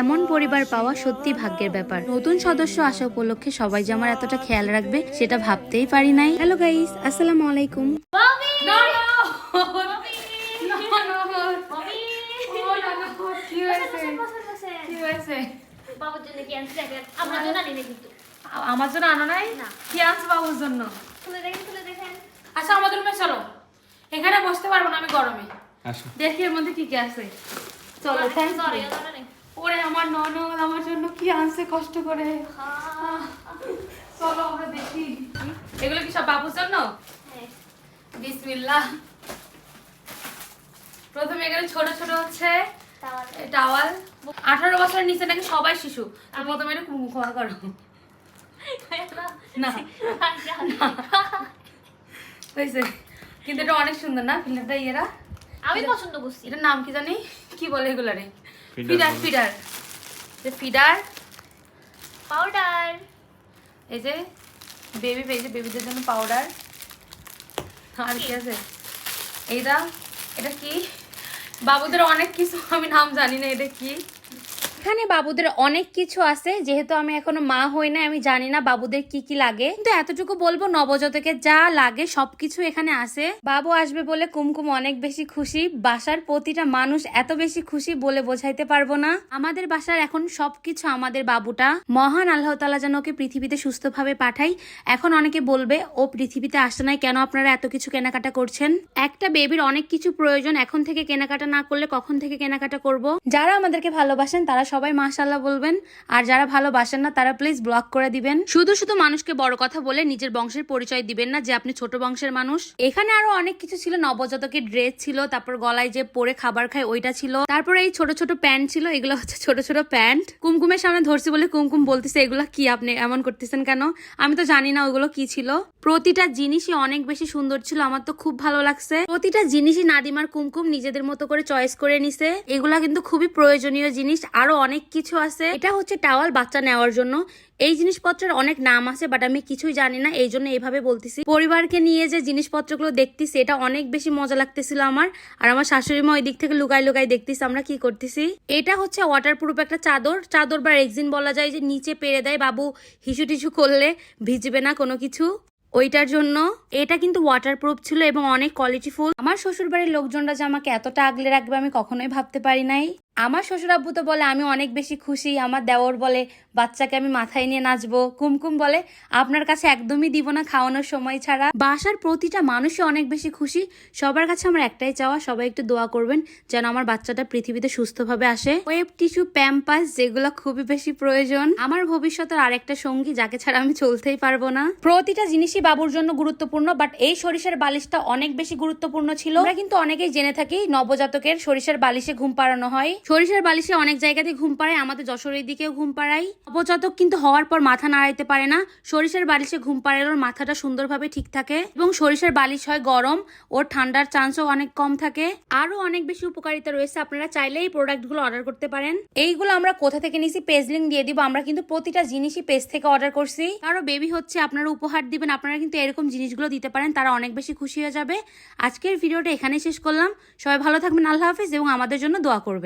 এমন পরিবার পাওয়া সত্যি ভাগ্যের ব্যাপার। নতুন সদস্য আসা উপলক্ষে সবাই যে আমার এতটা খেয়াল রাখবে সেটা ভাবতেই পারি নাই। হ্যালো গাইস আসসালামু আলাইকুম। আমার জন্য আনো নাই? কি আনছো বাবুর জন্য? খুলে দেখেন খুলে দেখেন। আচ্ছা আমাদের রুমে চলো। এখানে বসতে পারব না আমি গরমে। দেখি এর মধ্যে কি কি আছে। চলো থ্যাংক ইউ ওরে আমার ননদ আমার জন্য কি আনছে কষ্ট করে? চলো আমরা দেখি। এগুলো কি সব বাবুর জন্য? বিসমিল্লাহ। প্রথমে এখানে ছোট ছোট হচ্ছে টাওয়াল। আঠারো বছরের নিচে নাকি সবাই শিশু। প্রথমে এটা খোয়া করো। না। হয়েছে। কিন্তু এটা অনেক সুন্দর না? ফিল্টারটা ইয়েরা? আমি পছন্দ করছি। এটার নাম কি জানি? কি বলে এগুলো রে? ফিডার ফিডার যে ফিডার? পাউডার। এই যে বেবি পেয়েছে যে বেবিদের জন্য পাউডার। আর কি আছে? এইটা এটা কি? বাবুদের অনেক কিছু আমি নাম জানি না এটা কি? এখানে বাবুদের অনেক কিছু আছে। যেহেতু আমি এখনও মা হই না আমি জানি না বাবুদের কি কি লাগে। কিন্তু এতটুকু বলব নবজাতকে যা লাগে সবকিছু এখানে আছে। বাবু আসবে বলে কুমকুম অনেক বেশি খুশি। বাসার প্রতিটা মানুষ এত বেশি খুশি বলে বোঝাইতে পারব না। আমাদের বাসার এখন সবকিছু আমাদের বাবুটা। মহান আল্লাহ তালা যেন ওকে পৃথিবীতে সুস্থভাবে পাঠাই। এখন অনেকে বলবে, ও পৃথিবীতে আসে নাই, কেন আপনারা এত কিছু কেনাকাটা করছেন? একটা বেবির অনেক কিছু প্রয়োজন, এখন থেকে কেনাকাটা না করলে কখন থেকে কেনাকাটা করব? যারা আমাদেরকে ভালোবাসেন, তারা সবাই মাশাল্লাহ বলবেন। আর যারা ভালোবাসেন না, তারা প্লিজ ব্লক করে দিবেন। শুধু শুধু মানুষকে বড় কথা বলে নিজের বংশের পরিচয় দিবেন না, যে আপনি ছোট বংশের মানুষ। এখানে আরও অনেক কিছু ছিল, নবজাতকের ড্রেস ছিল, তারপর গলায় যে পরে খাবার খায় ওইটা ছিল। তারপরে এই ছোট ছোট প্যান্ট ছিল, এগুলো হচ্ছে ছোট ছোট প্যান্ট কুমকুমের সামনে ধরছি বলে কুমকুম বলতেছে, এগুলো কি আপনি এমন করতেছেন কেন? আমি তো জানি না ওগুলো কি ছিল। প্রতিটা জিনিসই অনেক বেশি সুন্দর ছিল, আমার তো খুব ভালো লাগছে। প্রতিটা জিনিসই নাদিমার কুমকুম নিজেদের মতো করে চয়েস করে নিছে। এগুলা কিন্তু খুবই প্রয়োজনীয় জিনিস। আরও অনেক কিছু আছে। এটা হচ্ছে টাওয়াল বাচ্চা নেওয়ার জন্য। এই জিনিসপত্রের অনেক নাম আছে বাট আমি কিছুই জানি না, এই জন্য এইভাবে বলতেছি। পরিবারকে নিয়ে যে জিনিসপত্রগুলো দেখতেছি, এটা অনেক বেশি মজা লাগতেছিল আমার। আর আমার শাশুড়ি মা ওই দিক থেকে লুকাই লুকাই দেখতেছি আমরা কি করতেছি। এটা হচ্ছে ওয়াটারপ্রুফ একটা চাদর। চাদর বা রেক্সিন বলা যায় যে নিচে পেরে দেয়, বাবু হিসু টিসু করলে ভিজবে না কোনো কিছু। ওইটার জন্য। এটা কিন্তু ওয়াটারপ্রুফ ছিল এবং অনেক কোয়ালিটিফুল আমার শ্বশুর বাড়ির লোকজনরা যে আমাকে এতটা আগলে রাখবে আমি কখনোই ভাবতে পারি নাই। আমার শ্বশুর আব্বু তো বলে, আমি অনেক বেশি খুশি, আমার দেওর বলে, বাচ্চাকে আমি মাথায় নিয়ে নাচবো। কুমকুম বলে, আপনার কাছে একদমই দিব না খাওয়ানোর সময় ছাড়া। বাসার প্রতিটা মানুষই অনেক বেশি খুশি। সবার কাছে আমার একটাই চাওয়া, সবাই একটু দোয়া করবেন যেন আমার বাচ্চাটা পৃথিবীতে সুস্থভাবে আসে। ওয়েব টিস্যু প্যাম্পাস, যেগুলো খুবই বেশি প্রয়োজন। আমার ভবিষ্যতের আরেকটা সঙ্গী, যাকে ছাড়া আমি চলতেই পারব না। প্রতিটা জিনিসই বাবুর জন্য গুরুত্বপূর্ণ বাট এই সরিষার বালিশটা অনেক বেশি গুরুত্বপূর্ণ ছিল। আমরা কিন্তু অনেকেই জেনে থাকি, নবজাতকের সরিষার বালিশে ঘুম পাড়ানো হয়। সরিষার বালিশে অনেক জায়গাতে ঘুম পাড়ায়, আমাদের যশোরের দিকেও ঘুম পাড়াই নবজাতক কিন্তু হওয়ার পর মাথা নাড়াইতে পারে না। সরিষার বালিশে ঘুম পাড়ালে ওর মাথাটা সুন্দরভাবে ঠিক থাকে এবং সরিষার বালিশ হয় গরম ওর ঠান্ডার চান্সও অনেক কম থাকে। আরও অনেক বেশি উপকারিতা রয়েছে, আপনারা চাইলে এই প্রোডাক্টগুলো অর্ডার করতে পারেন। এইগুলো আমরা কোথা থেকে নিছি? পেজ লিঙ্ক দিয়ে দিব। আমরা কিন্তু প্রতিটা জিনিসই পেজ থেকে অর্ডার করছি। কারও বেবি হচ্ছে, আপনারা উপহার দিবেন, আপনারা কিন্তু এরকম জিনিসগুলো দিতে পারেন, তারা অনেক বেশি খুশি হয়ে যাবে। আজকের ভিডিওটা এখানেই শেষ করলাম। সবাই ভালো থাকবেন, আল্লাহ হাফিজ, এবং আমাদের জন্য দোয়া করবেন।